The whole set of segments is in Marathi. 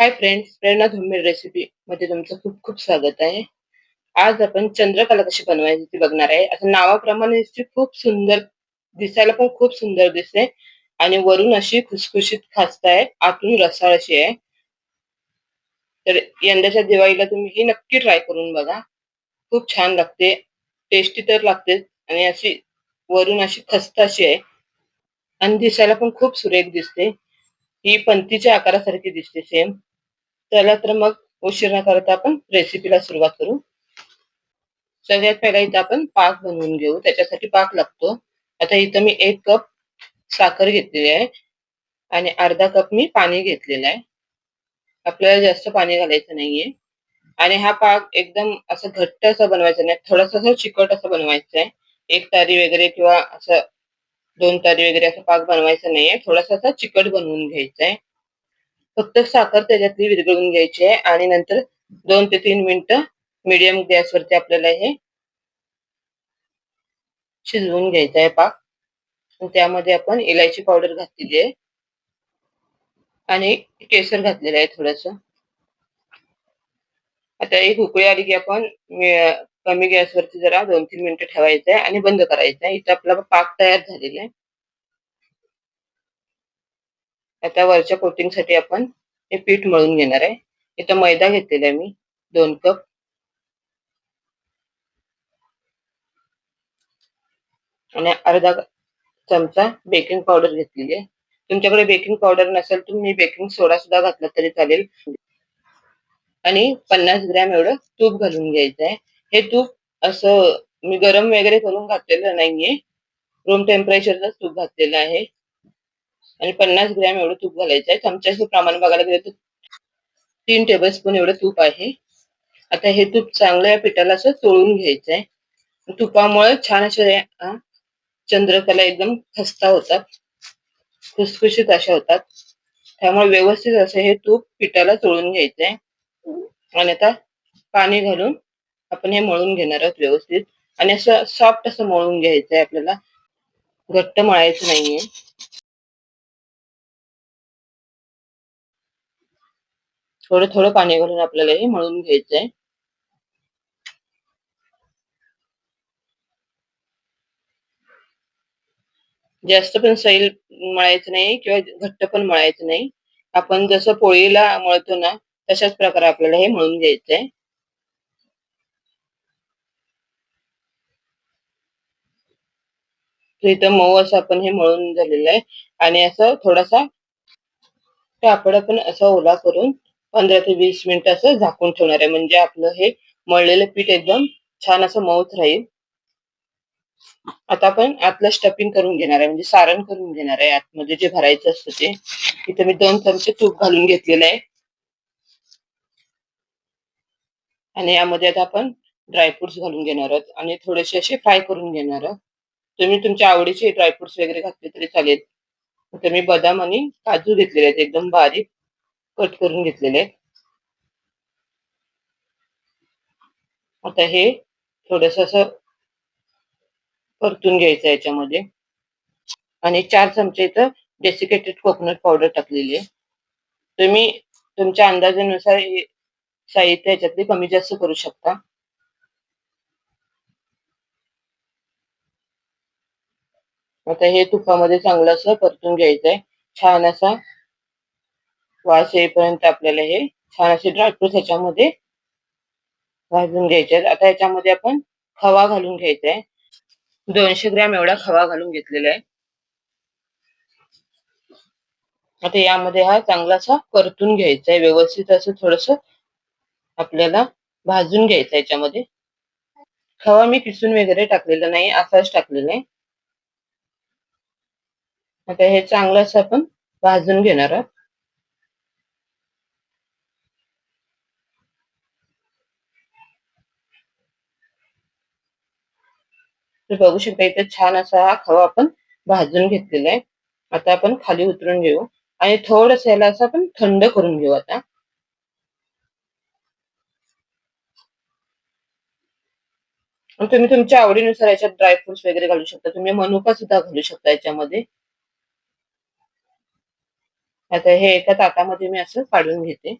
हाय फ्रेंड्स प्रेरणा धुम्मीर रेसिपी मध्ये तुमचं खूप खूप स्वागत आहे. आज आपण चंद्रकला कशी बनवायची ती बघणार आहे. असं नावाप्रमाणे ती खूप सुंदर दिसायला पण खूप सुंदर दिसते. आणि वरून अशी खुसखुशीत खास्त आहे आतून रसाळ अशी आहे. तर यंदाच्या दिवाळीला तुम्ही ही नक्की ट्राय करून बघा. खूप छान लागते टेस्टी तर लागतेच आणि अशी वरून अशी खस्त अशी आहे. आणि दिसायला पण खूप सुरेख दिसते. ही पंतीच्या आकारासारखी दिसते सेम चला तर मग उशीर न करता आपण रेसिपीला सुरुवात करू. सगळ्यात पहिला इथं आपण पाक बनवून घेऊ. त्याच्यासाठी पाक लागतो. आता इथं मी एक कप साखर घेतलेली आहे आणि अर्धा कप मी पाणी घेतलेलं आहे. आपल्याला जास्त पाणी घालायचं नाहीये. आणि हा पाक एकदम असं घट्ट असं बनवायचा नाही. थोडस असं चिकट असं बनवायचं आहे. एक तारी वगैरे किंवा असं दोन तारी वगैरे असं पाक बनवायचा नाहीये. थोडासा असा चिकट बनवून घ्यायचा आहे. फक्त साखर त्याच्यातली विरघळून घ्यायची आहे आणि नंतर दोन ते तीन मिनिटं मीडियम गॅसवरती आपल्याला हे शिजवून घ्यायचं आहे पाक. त्यामध्ये आपण इलायची पावडर घातलेली आहे. आणि केसर घातलेलं आहे थोडस. आता एक उकळी आली की आपण कमी गॅसवरती जरा दोन तीन मिनिटं ठेवायचं आहे आणि बंद करायचं आहे. इथं आपला पाक तयार झालेला आहे. आता वरच्या कोटिंगसाठी आपण हे पीठ मळून घेणार आहे. इथं मैदा घेतलेला आहे मी दोन कप. आणि अर्धा चमचा बेकिंग पावडर घेतलेली आहे. तुमच्याकडे बेकिंग पावडर नसेल तुम्ही बेकिंग सोडा सुद्धा घातला तरी चालेल. आणि पन्नास ग्रॅम एवढं तूप घालून घ्यायचं आहे. हे तूप असं मी गरम वगैरे करून घातलेलं नाहीये. रूम टेम्परेचरला तूप घातलेलं आहे. आणि पन्नास ग्रॅम एवढं तूप घालायचं आहे. चमच्याचं प्रमाण बघायला गेलं तर तीन टेबलस्पून एवढं तूप आहे. आता हे तूप चांगलं पिठाला असं चोळून घ्यायचं आहे. तुपामुळे छान असे चंद्रकला एकदम खस्ता होतात. खुसखुशीत अशा होतात. त्यामुळे व्यवस्थित असं हे तूप पिठाला चोळून घ्यायचं आहे. आणि आता पाणी घालून आपण हे मळून घेणार आहोत व्यवस्थित. आणि असं सॉफ्ट असं मळून घ्यायचं आहे आपल्याला. घट्ट मळायचं नाहीये. थोडं थोडं पाणी घालून आपल्याला हे मळून घ्यायचंय. जास्त पण सैल मळायचं नाही किंवा घट्ट पण मळायचं नाही. आपण जसं पोळीला मळतो ना तशाच प्रकारे आपल्याला हे मळून घ्यायचंय. इथं मऊ असं आपण हे मळून झालेलं आहे. आणि असं थोडासा कापड आपण असा ओला करून पंधरा ते वीस मिनिट असं झाकून ठेवणार आहे. म्हणजे आपलं हे मळलेलं पीठ एकदम छान असं मऊत राहील. आता आपण आतलं स्टफिंग करून घेणार आहे. म्हणजे सारण करून घेणार आहे. आतमध्ये जे भरायचं असतं ते. इथे मी दोन चमचे तूप घालून घेतलेलं आहे. आणि यामध्ये आता आपण ड्रायफ्रुट्स घालून घेणार आहोत. आणि थोडेसे असे फ्राय करून घेणार आहोत. तुम्ही तुमच्या आवडीचे ड्रायफ्रुट्स वगैरे घातले तरी चालेल. तर मी बदाम आणि काजू घेतलेले आहेत. एकदम बारीक कट करून घेतलेले. आहेत आता हे थोडस असं परतून घ्यायचं याच्यामध्ये. आणि चार चमचे इथं डेसिकेटेड कोकोनट पावडर टाकलेली आहे. तुम्ही तुमच्या अंदाजानुसार साहित्य याच्यातली कमी जास्त करू शकता. आता हे तुपामध्ये चांगलं असं परतून घ्यायचंय. छान असा वास येईपर्यंत आपल्याला हे छान असे ड्रायफ्रुट ह्याच्यामध्ये भाजून घ्यायचे आहेत. आता ह्याच्यामध्ये आपण खवा घालून घ्यायचा आहे दोनशे ग्रॅम एवढा खवा घालून घेतलेला आहे आता यामध्ये हा चांगला असा परतून घ्यायचा आहे व्यवस्थित असं थोडस आपल्याला भाजून घ्यायचं याच्यामध्ये खवा मी किसून वगैरे टाकलेला नाही असाच टाकलेला आहे. आता हे चांगलं असं आपण भाजून घेणार आहोत. बघू शकता इथे छान असा हा खवा आपण भाजून घेतलेला आहे. आता आपण खाली उतरून घेऊ आणि थोडस याला असं आपण थंड करून घेऊ आता. तुम्ही तुमच्या आवडीनुसार याच्यात ड्रायफ्रुट्स वगैरे घालू शकता. तुम्ही मनुका सुद्धा घालू शकता याच्यामध्ये. आता हे एका ताटामध्ये मी असं काढून घेते.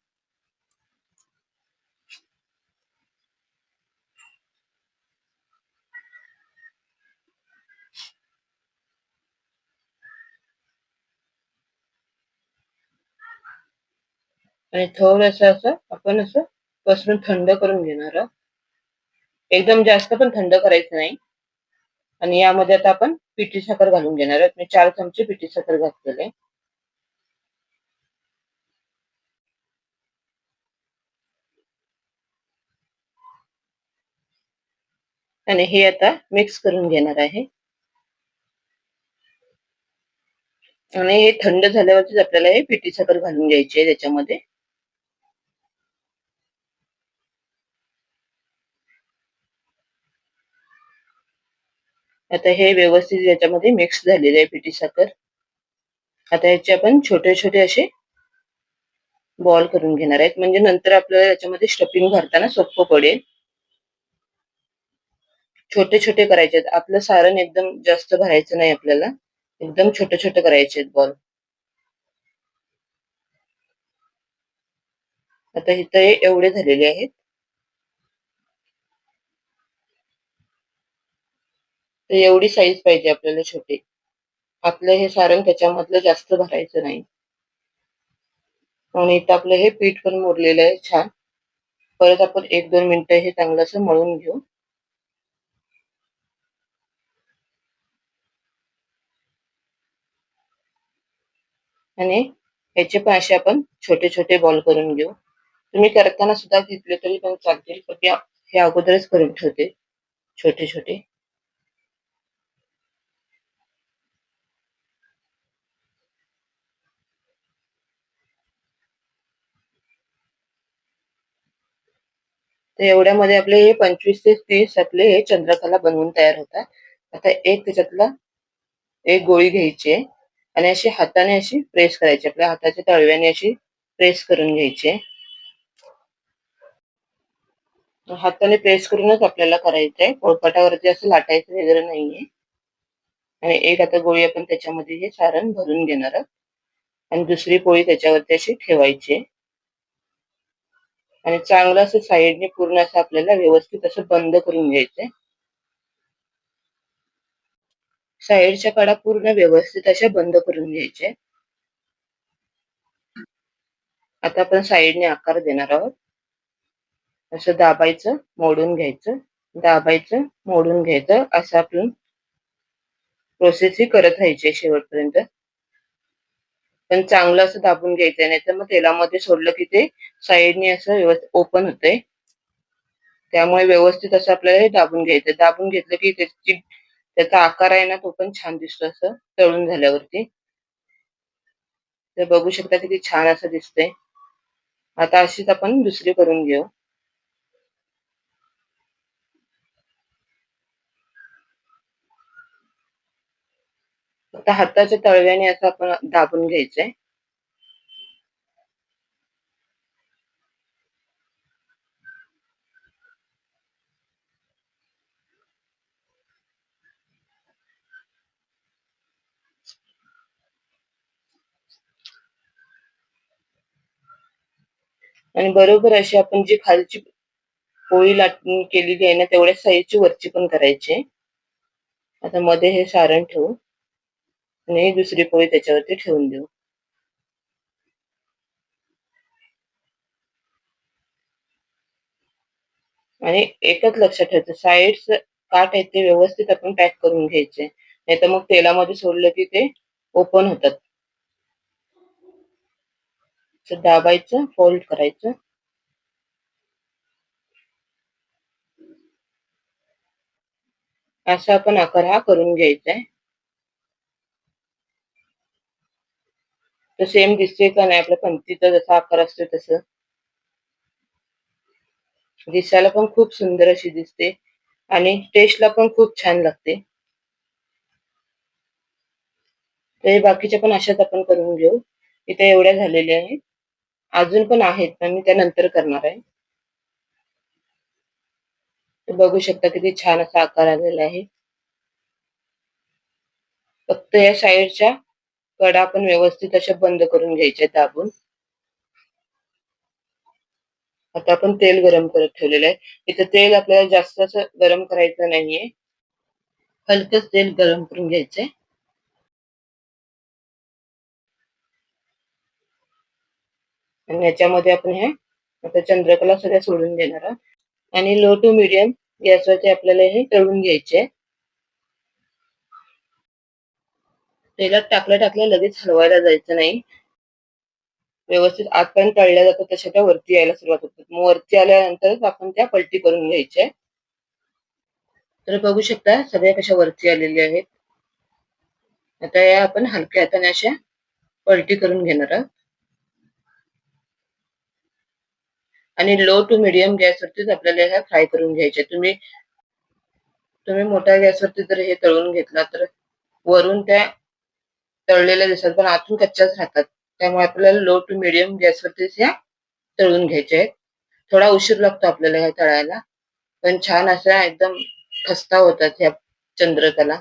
आणि थोडस असं आपण असं पसरून थंड करून घेणार आहोत. एकदम जास्त पण थंड करायचं नाही. आणि यामध्ये आता आपण पिठी साखर घालून घेणार आहोत. मी चार चमचे पिठी साखर घातलेले आणि हे आता मिक्स करून घेणार आहे. आणि हे थंड झाल्यावरतीच आपल्याला हे पिठी साखर घालून घ्यायची आहे त्याच्यामध्ये. आता हे व्यवस्थित याच्यामध्ये मिक्स झालेले आहे पिठी साखर. आता याचे आपण छोटे छोटे असे बॉल करून घेणार आहेत. म्हणजे नंतर आपल्याला याच्यामध्ये स्टफिंग भरताना सोपं पडेल. छोटे छोटे करायचे आहेत. आपलं सारण एकदम जास्त भरायचं नाही आपल्याला. एकदम छोटे छोटे करायचे आहेत बॉल आता इथं एवढे झालेले आहेत. तर एवढी साईज पाहिजे आपल्याला छोटे. आपलं हे सारण त्याच्यामधलं जास्त भरायचं नाही. आणि इथं आपलं हे पीठ पण मुरलेलं आहे छान. परत आपण एक दोन मिनिटं हे चांगलं असं मळून घेऊ. आणि ह्याचे पण असे आपण छोटे छोटे बॉल करून घेऊ. तुम्ही करताना सुद्धा घेतले तरी पण चालतील. पण हे अगोदरच करून ठेवते. छोटे छोटे. एवढ्यामध्ये आपले हे पंचवीस ते तीस आपले हे चंद्रकला बनवून तयार होतात. आता एक त्याच्यातला एक गोळी घ्यायची आहे आणि अशी हाताने अशी प्रेस करायची आपल्या हाताच्या तळव्याने अशी प्रेस करून घ्यायची हाताने प्रेस करूनच आपल्याला करायचं आहे पोळपाटावरती असं लाटायचं वगैरे नाहीये. आणि एक आता गोळी आपण त्याच्यामध्ये हे सारण भरून घेणार आहोत. आणि दुसरी पोळी त्याच्यावरती अशी ठेवायची आणि चांगलं असं साईडने पूर्ण असं आपल्याला व्यवस्थित असं बंद करून घ्यायचंय. साईडच्या कडा पूर्ण व्यवस्थित अशा बंद करून घ्यायचे आता आपण साईडने आकार देणार आहोत. असं दाबायचं मोडून घ्यायचं. दाबायचं मोडून घ्यायचं. असं आपण प्रोसेस ही करत राहायची शेवटपर्यंत. पण चांगलं असं दाबून घ्यायचंय. नाही तर मग तेलामध्ये सोडलं की ते साईडने असं व्यवस्थित ओपन होतंय. त्यामुळे व्यवस्थित असं आपल्याला हे दाबून घ्यायचं दाबून घेतलं की त्याची त्याचा आकार आहे ना तो पण छान दिसतो असं तळून झाल्यावरती. तर बघू शकता किती छान असं दिसतंय. आता अशीच आपण दुसरी करून घेऊ. आता हाताच्या तळव्याने असं आपण दाबून घ्यायचंय. आणि बरोबर अशी आपण जी खालची पोळी लाटून केलेली आहे ना तेवढ्या साईजची वरची पण करायची आता मध्ये हे सारण ठेवू. आणि दुसरी पोळी त्याच्यावरती ठेवून देऊ. आणि एकच लक्षात ठेवायचं साईड्स काट आहेत ते व्यवस्थित आपण पॅक करून घ्यायचे. नाही तर मग तेलामध्ये सोडलं की ते ओपन होतात. दाबायचं फोल्ड करायचं. असा आपण आकार हा करून घ्यायचा आहे. तर सेम दिसते का नाही? आपल्या पंथीचा जसा आकार असतो तसं. दिसायला पण खूप सुंदर अशी दिसते. आणि टेस्टला पण खूप छान लागते. तर हे बाकीच्या पण अशाच आपण करून घेऊ. इथे एवढ्या झालेल्या आहेत. अजून पण आहेत पण मी त्या नंतर करणार आहे. बघू शकता किती छान असा आकार आलेला आहे. फक्त या साईडच्या कडा पण व्यवस्थित अशा बंद करून घ्यायच्या दाबून. आता आपण तेल गरम करत ठेवलेलं आहे. इथं तेल आपल्याला जास्त असं गरम करायचं नाहीये. हलकच तेल गरम करून घ्यायचंय. आणि याच्यामध्ये आपण हे आता चंद्रकला सगळ्या सोडून देणार आहोत. आणि लो टू मिडियम गॅसवरती आपल्याला हे तळून घ्यायचे तेलात टाकल्या टाकल्या लगेच हलवायला जायचं नाही. व्यवस्थित आतपर्यंत तळल्या जातात तशा त्या वरती यायला सुरुवात होतात मग वरती आल्यानंतरच आपण त्या पलटी करून घ्यायच्या. तर बघू शकता सगळ्या कशा वरती आलेल्या आहेत. आता या आपण हलक्या हाताने अशा पलटी करून घेणार आहोत. आणि लो टू मिडियम गॅसवरतीच आपल्याला ह्या फ्राय करून घ्यायच्या. तुम्ही तुम्ही मोठ्या गॅसवरती जर हे तळून घेतला तर वरून त्या तळलेल्या दिसतात पण आतून कच्च्याच राहतात. त्यामुळे आपल्याला लो टू मिडियम गॅसवरतीच ह्या तळून घ्यायच्या आहेत. थोडा उशीर लागतो आपल्याला ह्या तळायला. पण छान अशा एकदम खस्ता होतात ह्या चंद्रकला.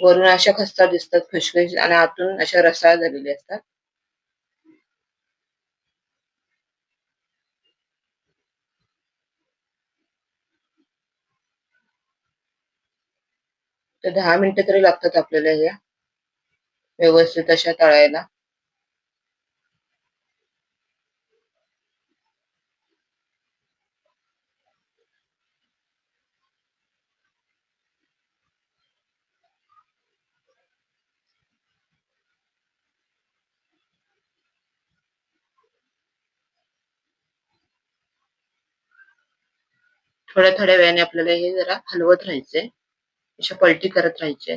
वरून अशा खस्ता दिसतात खुशखुश आणि आतून अशा रसाळ झालेल्या असतात. तर दहा मिनिटं तरी लागतात आपल्याला ह्या व्यवस्थित अशा तळायला. थोड्या थोड्या वेळाने आपल्याला हे जरा हलवत राहायचंय. अशा पलटी करत राहायचे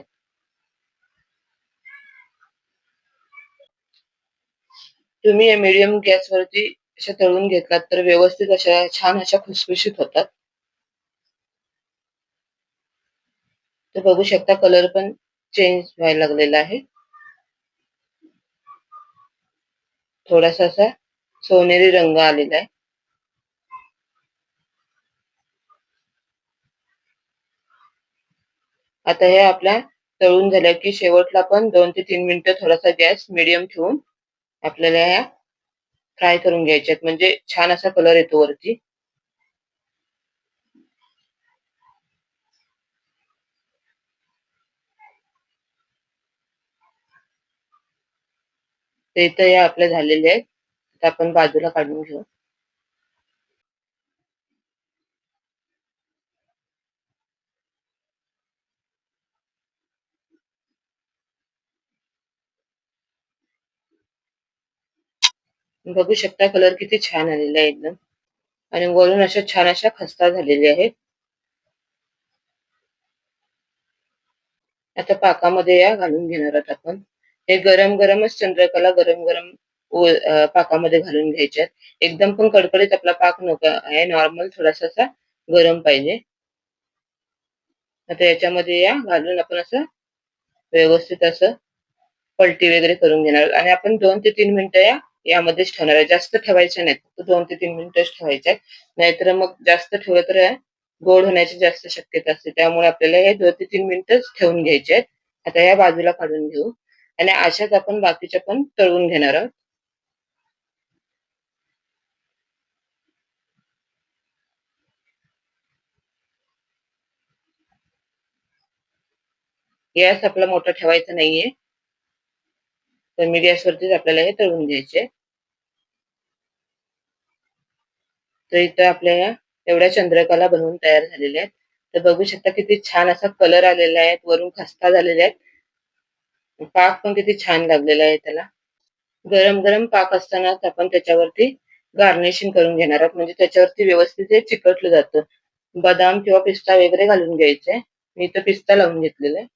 तुम्ही मिडियम गॅस गॅसवरती अशा तळून घेतलात तर व्यवस्थित अशा छान अशा खुसखुशीत होतात. तर बघू शकता कलर पण चेंज व्हायला लागलेला आहे. थोडासा असा सोनेरी रंग आलेला आहे. आता हे आपल्या तळून झाल्या की शेवटला पण दोन ते तीन मिनिटं थोडासा गॅस मिडियम ठेवून आपल्याला ह्या फ्राय करून घ्यायच्यात म्हणजे छान असा कलर येतो वरती. ते तर या आपल्या झालेले आहेत. आपण बाजूला काढून घेऊ. बघू शकता कलर किती छान आलेला आहे एकदम. आणि वरून अशा छान अशा खस्ता झालेल्या आहेत. आता पाकामध्ये या घालून घेणार आहोत आपण. हे गरम गरमच चंद्रकला गरम गरम पाकामध्ये घालून घ्यायच्यात एकदम पण कडकडीत आपला पाक नको आहे. नॉर्मल थोडासा असा गरम पाहिजे. आता याच्यामध्ये या घालून आपण असं व्यवस्थित असं पलटी वगैरे करून घेणार आणि आपण दोन ते तीन मिनिटं या यामध्येच ठेवणार आहे. जास्त ठेवायचे नाहीत. दोन ते तीन मिनिटच ठेवायचे नाहीतर मग जास्त ठेवलं तर गोड होण्याची जास्त शक्यता असते. त्यामुळे आपल्याला हे दोन ते तीन मिनिटच ठेवून घ्यायचे आहेत. आता या बाजूला काढून घेऊ. आणि अशाच आपण बाकीच्या पण तळून घेणार आहोत. गॅस आपला मोठा ठेवायचा नाहीये. तर मी गॅसवरतीच आपल्याला हे तळून घ्यायचे तर इथं आपल्या या एवढ्या चंद्रकला बनवून तयार झालेल्या आहेत. तर बघू शकता किती छान असा कलर आलेला आहे. वरून खस्ता झालेला आहेत. पाक पण किती छान लागलेला आहे त्याला. गरम गरम पाक असतानाच आपण त्याच्यावरती गार्निशिंग करून घेणार आहोत. म्हणजे त्याच्यावरती व्यवस्थित हे चिकटलं जातं. बदाम किंवा पिस्ता वगैरे घालून घ्यायचे. मी इथं पिस्ता लावून घेतलेला आहे.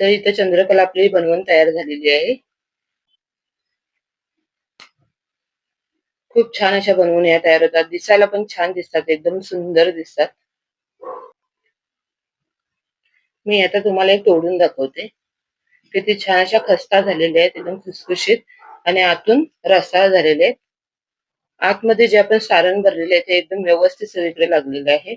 तर इथं चंद्रकला आपली बनवून तयार झालेली आहे. खूप छान अशा बनवून या तयार होतात. दिसायला पण छान दिसतात एकदम सुंदर दिसतात. मी आता तुम्हाला एक तोडून दाखवते. किती छान अशा खस्ता झालेल्या आहेत एकदम खुसखुशीत आणि आतून रसाळ झालेले आहेत. आतमध्ये जे आपण सारण भरलेले आहे ते एकदम व्यवस्थित सगळीकडे लागलेले आहे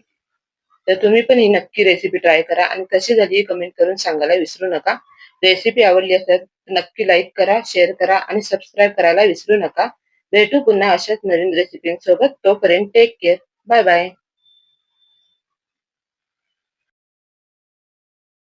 तर तुम्ही पण ही नक्की रेसिपी ट्राय करा आणि कशी झाली हे कमेंट करून सांगायला विसरू नका. रेसिपी आवडली असेल तर नक्की लाईक करा शेअर करा आणि सबस्क्राईब करायला विसरू नका. भेटू पुन्हा अशाच नवीन रेसिपींसोबत तोपर्यंत टेक केअर बाय बाय